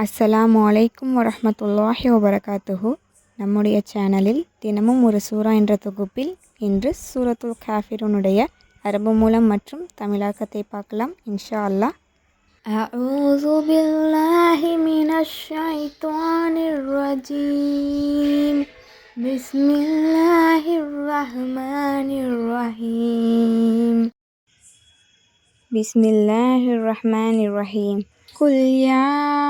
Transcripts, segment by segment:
அஸ்ஸலாமு அலைக்கும் வரஹ்மத்துல்லாஹி வபரகாத்துஹு நம்முடைய சேனலில் தினமும் ஒரு சூரா என்ற தொகுப்பில் இன்று சூரத்துல் காஃபிரூனுடைய அரபு மூலம் மற்றும் தமிழாக்கத்தை பார்க்கலாம் இன்ஷா அல்லாஹ் أعوذ بالله من الشيطان الرجيم بسم الله الرحمن الرحيم بسم الله الرحمن الرحيم قل يا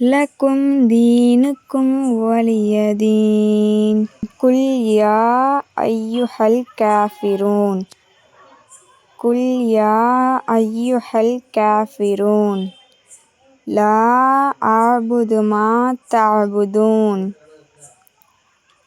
லக்கும் தீனுக்கும் வலியதீன் குல் யா ஐயுஹல் காஃபிரூன். குல் யா ஐயுஹல் காஃபிரூன். லா ஆபுது மா தாபுதூன்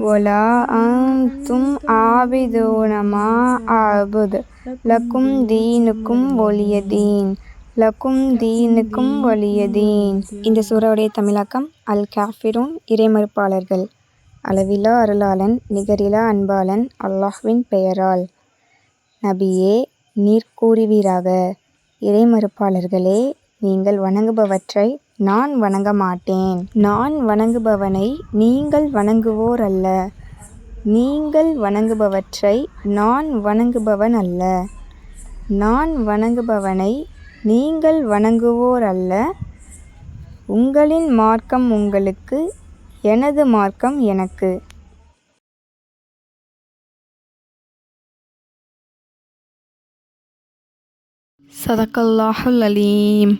ஒலா தும் ஆபிதூனமா ஆபுது லக்கும் தீனுக்கும் ஒலிய தீன் லக்கும் தீனுக்கும் ஒலிய தீன் இந்த சூறாவுடைய தமிழாக்கம் அல் காஃபிரூன் இறைமறுப்பாளர்கள். அளவிலா அருளாளன் நிகரிலா அன்பாளன் அல்லாஹ்வின் பெயரால். நபியே நீர் கூறுவீராக. இறைமறுப்பாளர்களே நீங்கள் வணங்குபவற்றை நான் வணங்க மாட்டேன். நான் வணங்குபவனை நீங்கள் வணங்குவோர் அல்ல. நீங்கள் வணங்குபவற்றை நான் வணங்குபவன் அல்ல. நான் வணங்குபவனை நீங்கள் வணங்குவோர் அல்ல. உங்களின் மார்க்கம் உங்களுக்கு எனது மார்க்கம் எனக்கு. சதக்கல்லாஹுல் அலீம்.